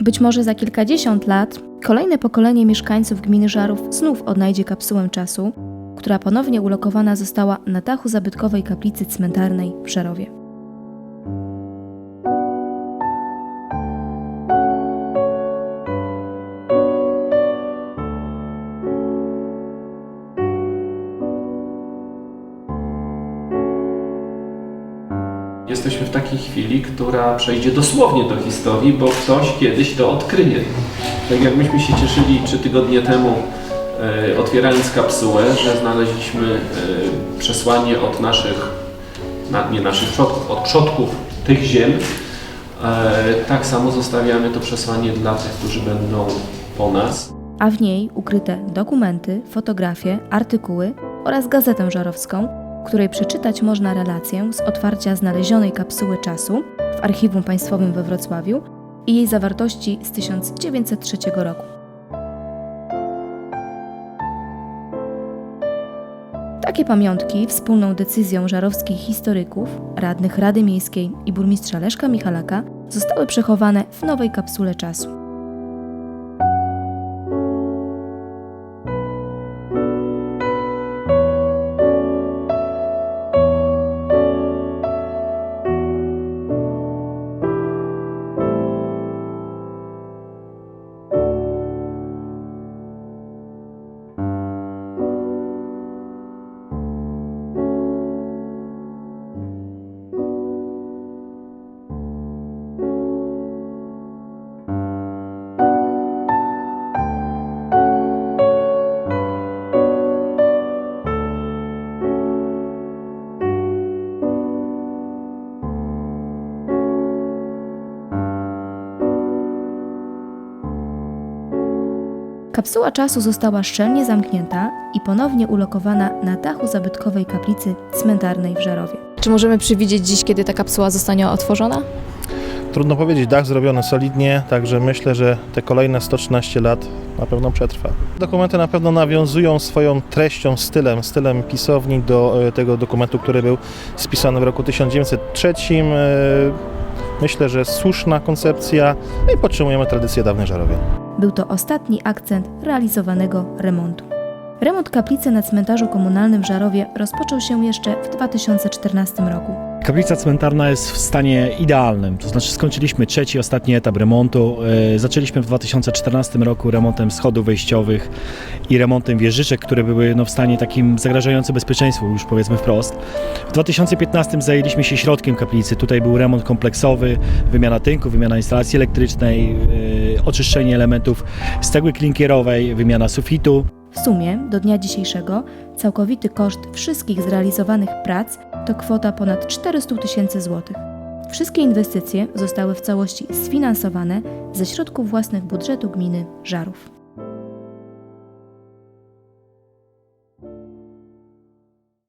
Być może za kilkadziesiąt lat kolejne pokolenie mieszkańców gminy Żarów znów odnajdzie kapsułę czasu, która ponownie ulokowana została na dachu zabytkowej kaplicy cmentarnej w Żarowie. Jesteśmy w takiej chwili, która przejdzie dosłownie do historii, bo ktoś kiedyś to odkryje. Tak jak myśmy się cieszyli trzy tygodnie temu, e, otwierając kapsułę, że znaleźliśmy e, przesłanie od naszych, na, nie naszych przodków, od przodków tych ziem, e, tak samo zostawiamy to przesłanie dla tych, którzy będą po nas. a w niej ukryte dokumenty, fotografie, artykuły oraz gazetę żarowską, której przeczytać można relację z otwarcia znalezionej kapsuły czasu w Archiwum Państwowym we Wrocławiu i jej zawartości z 1903 roku. Takie pamiątki wspólną decyzją żarowskich historyków, radnych Rady Miejskiej i burmistrza Leszka Michalaka zostały przechowane w nowej kapsule czasu. Kapsuła czasu została szczelnie zamknięta i ponownie ulokowana na dachu zabytkowej kaplicy cmentarnej w Żarowie. Czy możemy przewidzieć dziś, kiedy ta kapsuła zostanie otworzona? Trudno powiedzieć, dach zrobiony solidnie, także myślę, że te kolejne 113 lat na pewno przetrwa. Dokumenty na pewno nawiązują swoją treścią, stylem, stylem pisowni do e, tego dokumentu, który był spisany w roku 1903. Myślę, że słuszna koncepcja i podtrzymujemy tradycję dawnej Żarowie. Był to ostatni akcent realizowanego remontu. Remont kaplicy na cmentarzu komunalnym w Żarowie rozpoczął się jeszcze w 2014 roku. Kaplica cmentarna jest w stanie idealnym, to znaczy skończyliśmy trzeci, ostatni etap remontu. E, Zaczęliśmy w 2014 roku remontem schodów wejściowych i remontem wieżyczek, które były no, w stanie takim zagrażającym bezpieczeństwu, już powiedzmy wprost. W 2015 zajęliśmy się środkiem kaplicy. Tutaj był remont kompleksowy, wymiana tynku, wymiana instalacji elektrycznej, e, oczyszczenie elementów z cegły klinkierowej, wymiana sufitu. W sumie do dnia dzisiejszego całkowity koszt wszystkich zrealizowanych prac to kwota ponad 400 tysięcy złotych. Wszystkie inwestycje zostały w całości sfinansowane ze środków własnych budżetu gminy Żarów.